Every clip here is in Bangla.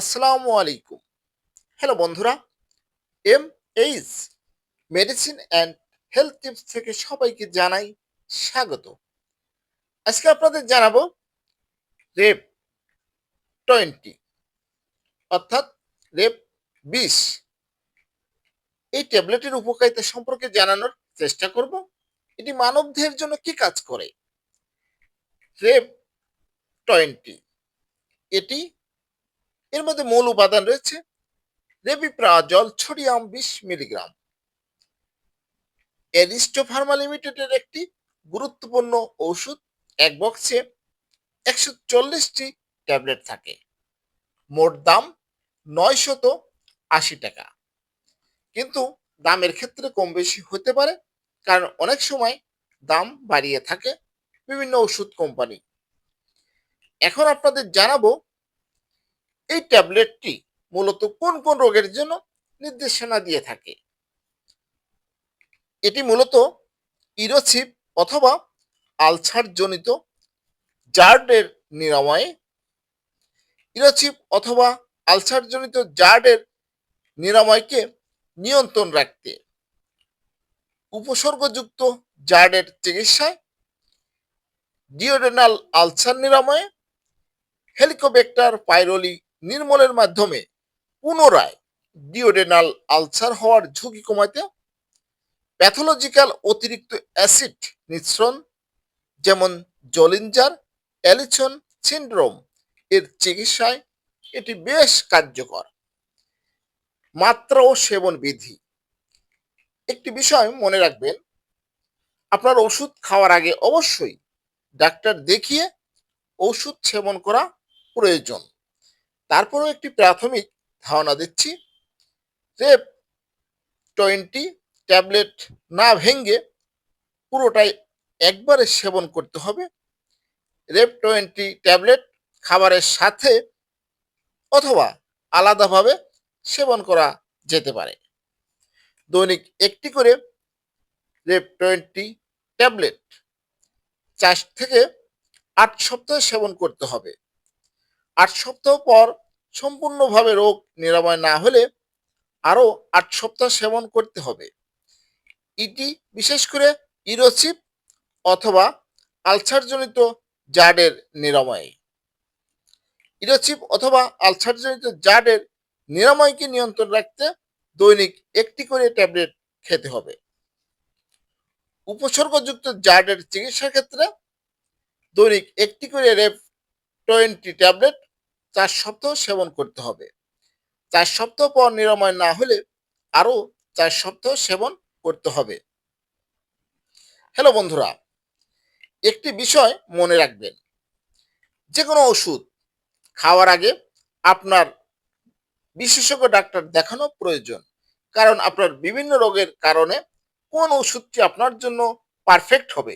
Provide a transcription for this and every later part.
আসসালামু আলাইকুম। হ্যালো বন্ধুরা। M H medicine and health tips থেকে সবাইকে জানাই স্বাগত। আজকে আপনাদের জানাব রেপ টোয়েন্টি অর্থাৎ রেপ বিশ। এই ট্যাবলেটের উপকারিতা সম্পর্কে জানানোর চেষ্টা করব। এটি মানবদেহের জন্য কি কাজ করে? রেপ টোয়েন্টি এটি এর মধ্যে মূল উপাদান রয়েছে রেবিপ্রাজল সোডিয়াম বিশ মিলিগ্রাম। এরিস্টো ফার্মা লিমিটেডের একটি গুরুত্বপূর্ণ ঔষধ, এক বক্সে একশো চল্লিশটি ট্যাবলেট থাকে। মোট দাম নয়শত আশি টাকা। কিন্তু দামের ক্ষেত্রে কম বেশি হতে পারে, কারণ অনেক সময় দাম বাড়িয়ে থাকে বিভিন্ন ওষুধ কোম্পানি। এখন আপনাদের জানাব এই ট্যাবলেটটি মূলত কোন কোন রোগের জন্য নির্দেশনা দিয়ে থাকে? এটি মূলত ইরোছিপ অথবা আলসার জনিত জার্ডের নিরাময়ে ইরোছিপ অথবা আলসার জনিত জার্ডের নিরাময়কে নিয়ন্ত্রণ রাখতে, উপসর্গযুক্ত জার্ডের চিকিৎসায়, ডিওডেনাল আলসার নিরাময়ে হেলিকোবেক্টার পাইরোলি নির্মূলের মাধ্যমে পুনরায় ডিওডেনাল আলসার হওয়ার ঝুঁকি কমাতে প্যাথোলজিক্যাল অতিরিক্ত অ্যাসিড মিশ্রণ যেমন জলিঞ্জার অ্যালিসন সিন্ড্রোম এর চিকিৎসায় এটি বেশ কার্যকর। মাত্রা ও সেবন বিধি। একটি বিষয় মনে রাখবেন, আপনার ওষুধ খাওয়ার আগে অবশ্যই ডাক্তার দেখিয়ে ওষুধ সেবন করা প্রয়োজন। তারপরেও একটি প্রাথমিক ধারণা দিচ্ছি রেপ টোয়েন্টি ট্যাবলেট না ভেঙে পুরোটাই একবারে সেবন করতে হবে। রেপ টোয়েন্টি ট্যাবলেট খাবারের সাথে অথবা আলাদাভাবে সেবন করা যেতে পারে। দৈনিক একটি করে রেপ টোয়েন্টি ট্যাবলেট চার থেকে আট সপ্তাহ সেবন করতে হবে। আট সপ্তাহ পর সম্পূর্ণভাবে রোগ নিরাময় না হলে আরও আট সপ্তাহ সেবন করতে হবে। ইটি বিশেষ করে ইরোচিপ অথবা আলসারজনিত জাডের নিরাময়ে। ইরোচিপ অথবা আলসারজনিত জাডের নিরাময়কে নিয়ন্ত্রণ রাখতে দৈনিক একটি করে ট্যাবলেট খেতে হবে। উপসর্গযুক্ত জাডের চিকিৎসার ক্ষেত্রে দৈনিক একটি করে রেপ টোয়েন্টি ট্যাবলেট চার সপ্তাহ সেবন করতে হবে। চার সপ্তাহ পর নিরাময় না হলে আরও চার সপ্তাহ সেবন করতে হবে। হ্যালো বন্ধুরা, একটি বিষয় মনে রাখবেন। যে কোনো ওষুধ খাওয়ার আগে আপনার বিশেষজ্ঞ ডাক্তার দেখানো প্রয়োজন। কারণ আপনার বিভিন্ন রোগের কারণে কোন ওষুধটি আপনার জন্য পারফেক্ট হবে,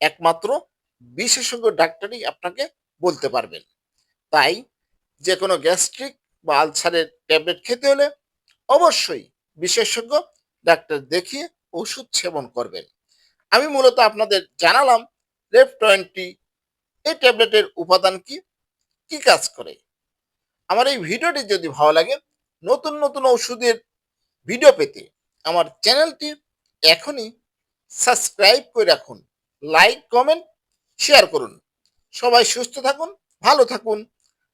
একমাত্র বিশেষজ্ঞ ডাক্তারই আপনাকে বলতে পারবেন। তাই যে কোনো গ্যাস্ট্রিক বা আলসারের ট্যাবলেট খেতে হলে অবশ্যই বিশেষজ্ঞ ডাক্তার দেখিয়ে ওষুধ সেবন করবেন। আমি মূলত আপনাদের জানালাম রেপ টোয়েন্টি এই ট্যাবলেটের উপাদান কি কি কাজ করে। আমার এই ভিডিওটি যদি ভালো লাগে, নতুন নতুন ওষুধের ভিডিও পেতে আমার চ্যানেলটি এখনই সাবস্ক্রাইব করে রাখুন, লাইক, কমেন্ট, শেয়ার করুন। সবাই সুস্থ থাকুন, ভালো থাকুন।